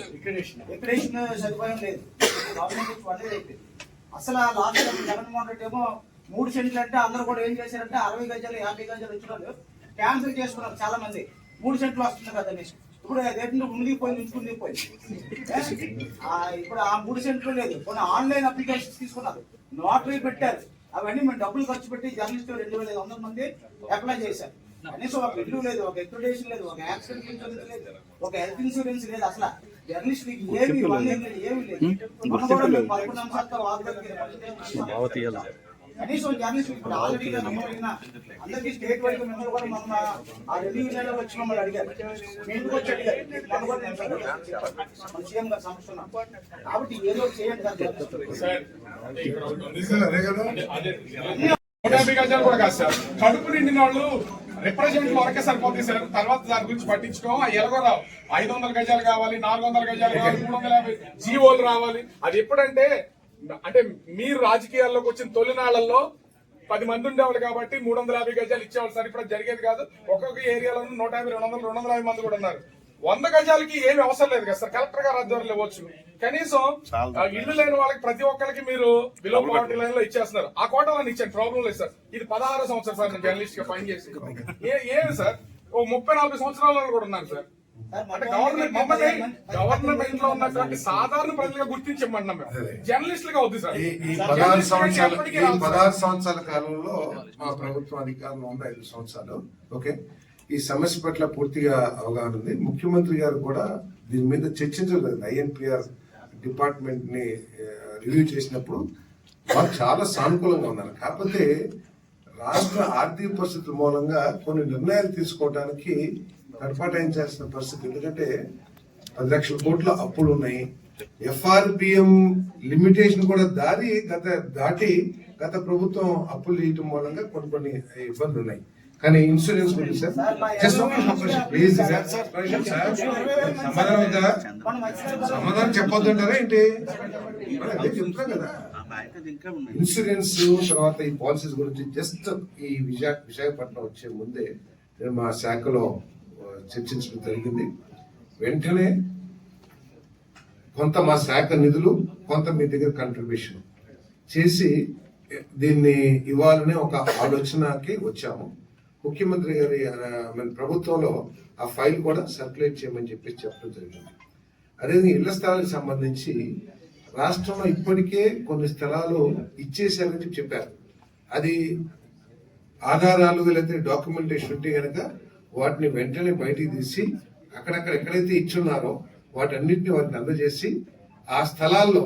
ఎక్కడేషన్ సదుపాయం లేదు. గవర్నమెంట్ అయిపోయింది అసలు ఆ లాస్ట్ జగన్మోహన్ రెడ్డి ఏమో మూడు సెంట్లు అంటే అందరూ కూడా ఏం చేశారంటే అరవై గజాలు యాభై గజాలు వచ్చిన వాళ్ళు క్యాన్సిల్ చేసుకున్నారు చాలా మంది మూడు సెంట్లు వస్తుంది కదా అనేసి ఇప్పుడు అదేంటంటే మునిగిపోయింది ఉంచుకునిపోయింది ఇప్పుడు ఆ మూడు సెంట్లు లేదు. కొన్ని ఆన్లైన్ అప్లికేషన్స్ తీసుకున్నారు. నోటరీ పెట్టారు. అవన్నీ మేము డబ్బులు ఖర్చు పెట్టి జర్నలిస్టులు రెండు వేల ఐదు వందల మంది అప్లై చేశారు. కనీసం ఒక ఇల్లు లేదు ఒక ఎక్స్ప్రెషన్ లేదు ఒక యాక్సిడెంట్ ఇన్సూరెన్స్ లేదు ఒక హెల్త్ ఇన్సూరెన్స్ లేదు అసలు. కనీసం జర్నలిస్ట్ ఇప్పుడు ఆల్రెడీ అందరికీ స్టేట్ కూడా మొన్న ఆ వచ్చి మమ్మల్ని అడిగారు. వచ్చి అడిగారు. కూడా నేను సీఎం గారు ఉన్నాం కాబట్టి ఏదో చేయండి సార్ అదే కదా? కడుపు నిండిన వాళ్ళు రిప్రజెంట్ వరకే సరిపోతుంది సార్. తర్వాత దాని గురించి పట్టించుకో. ఎలాగో రావు ఐదు వందల గజాలు కావాలి నాలుగు వందల గజాలు కావాలి మూడు వందల యాభై జీవోలు రావాలి. అది ఎప్పుడంటే అంటే మీరు రాజకీయాల్లోకి వచ్చిన తొలినాళ్ళలో పది మంది ఉండేవాళ్ళు కాబట్టి మూడు వందల యాభై గజాలు ఇచ్చేవాళ్ళు సార్. ఇప్పుడు జరిగేది కాదు. ఒక్కొక్క ఏరియాలో నూట యాభై రెండు వందలు రెండు వందల యాభై మంది కూడా ఉన్నారు. వంద గజాలకి ఏమి అవసరం లేదు కదా సార్? కలెక్టర్ గారు ఆధ్వర్యంలో ఇవ్వచ్చు. కనీసం ఆ ఇల్లు లేని వాళ్ళకి ప్రతి ఒక్కరికి మీరు బిలో పావర్టీ లైన్లో ఇచ్చేస్తున్నారు. ఆ కోటలో ఇచ్చాను ప్రాబ్లం లేదు సార్. ఇది పదహారు సంవత్సరం సార్ నేను జర్నలిస్ట్గా పనిచేసి ఏ- ఏమి సార్? ఓ ముప్పై నలభై సంవత్సరాల కూడా ఉన్నాను సార్. అంటే గవర్నమెంట్ మమ్మల్ని గవర్నమెంట్లో ఉన్నటువంటి సాధారణ ప్రజలుగా గుర్తించమంటున్నాం మేము. జర్నలిస్టులుగా వద్దు సార్. ఈ పదహారు సంవత్సరాల ఈ. పదహారు సంవత్సరాల కాలంలో మా ప్రభుత్వం అధికారంలో ఉన్న ఐదు సంవత్సరాలు. ఓకే. ఈ సమస్య పట్ల పూర్తిగా అవగాహన ఉంది. ముఖ్యమంత్రి గారు కూడా దీని మీద చర్చించలేదు. ఐఎన్పిఆర్ డిపార్ట్మెంట్ని రివ్యూ చేసినప్పుడు వారు చాలా సానుకూలంగా ఉన్నారు. కాకపోతే రాష్ట్ర ఆర్థిక పరిస్థితుల మూలంగా కొన్ని నిర్ణయాలు తీసుకోవడానికి గడపాటాయించాల్సిన పరిస్థితి? ఎందుకంటే పది లక్షల కోట్ల అప్పులు ఉన్నాయి. ఎఫ్ఆర్పిఎం లిమిటేషన్ కూడా దారి గత దాటి గత ప్రభుత్వం అప్పులు ఇవ్వటం మూలంగా కొన్ని కొన్ని ఇబ్బందులు ఉన్నాయి. కానీ ఇన్సూరెన్స్ గురించి సార్ జస్ట్ ప్లీజ్ సార్ సమాధానం ఉందా సమాధానం చెప్పొద్దు అంటారా ఏంటి అదే కదా ఇన్సూరెన్స్ తర్వాత ఈ పాలసీస్ గురించి జస్ట్ ఈ విశా విశాఖపట్నం వచ్చే ముందే నేను మా శాఖలో చర్చించడం జరిగింది వెంటనే కొంత మా శాఖ నిధులు కొంత మీ దగ్గర కంట్రిబ్యూషన్ చేసి దీన్ని ఇవ్వాలనే ఒక ఆలోచనకి వచ్చాము ముఖ్యమంత్రి గారి మన ప్రభుత్వంలో ఆ ఫైల్ కూడా సర్క్యులేట్ చేయమని చెప్పి చెప్పడం జరిగింది. అదేవిధంగా ఇళ్ళ స్థలాలకు సంబంధించి రాష్ట్రంలో ఇప్పటికే కొన్ని స్థలాలు ఇచ్చేసారని చెప్పి చెప్పారు. అది ఆధారాలు లేకపోతే డాక్యుమెంటేషన్ ఉంటే కనుక వాటిని వెంటనే బయటికి తీసి అక్కడక్కడ ఎక్కడైతే ఇచ్చున్నారో వాటన్నిటిని వాటిని అందజేసి ఆ స్థలాల్లో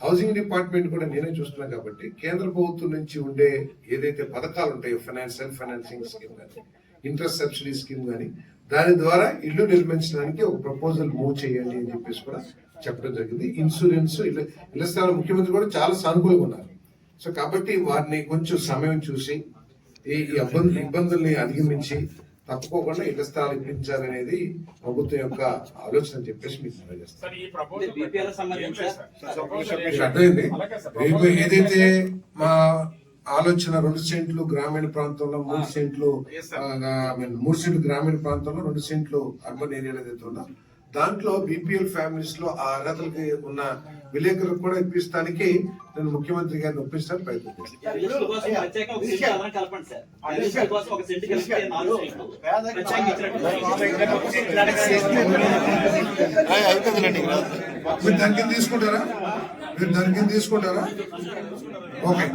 హౌసింగ్ డిపార్ట్మెంట్ కూడా నేనే చూస్తున్నాను కాబట్టి కేంద్ర ప్రభుత్వం నుంచి ఉండే ఏదైతే పథకాలు ఉంటాయో ఫైనాన్స్ సెల్ఫ్ ఫైనాన్సింగ్ స్కీమ్ కానీ ఇంట్రెస్ట్ సబ్సిడీ స్కీమ్ కానీ దాని ద్వారా ఇల్లు నిర్మించడానికి ఒక ప్రపోజల్ మూవ్ చేయండి అని చెప్పేసి కూడా చెప్పడం జరిగింది. ఇన్సూరెన్స్ ఇళ్ళ ఇళ్ళ స్థానం ముఖ్యమంత్రి కూడా చాలా సానుకూలంగా ఉన్నారు. సో కాబట్టి వారిని కొంచెం సమయం చూసి ఈ ఈ ఇబ్బంది ఇబ్బందుల్ని అధిగమించి తప్పుకోకుండా ఇళ్ళ స్థలాలు ఇప్పించాలనేది ప్రభుత్వం యొక్క ఆలోచన అని చెప్పేసి మీకు అర్థమైంది. రేపు ఏదైతే మా ఆలోచన రెండు సెంట్లు గ్రామీణ ప్రాంతంలో మూడు సెంట్లు మూడు సెంట్లు గ్రామీణ ప్రాంతంలో రెండు సెంట్లు అర్బన్ ఏరియాలో ఏదైతే ఉందో దాంట్లో బీపీఎల్ ఫ్యామిలీస్లో ఆ అర్హతలకి ఉన్న విలేకరులకు కూడా ఇప్పిస్తానికి నేను ముఖ్యమంత్రి గారిని ఒప్పించడానికి ప్రయత్నం మీరు దాని కింద తీసుకుంటారా? మీరు దాని కింద తీసుకుంటారా ఓకే.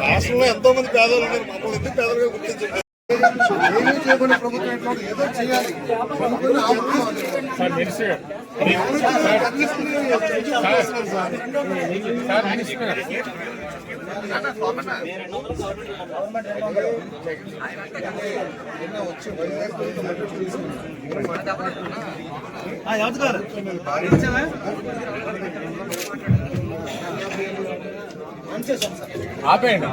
రాష్ట్రంలో ఎంతో మంది పేదలు ఉన్నారు. మమ్మల్ని ఎందుకు పేదలుగా గుర్తించండి? ఏమీ చేయకుండా ప్రభుత్వం ఎట్లా ఏదో చేయాలి. ప్రభుత్వం ఆపుకోవాలి. ఆపేయండి.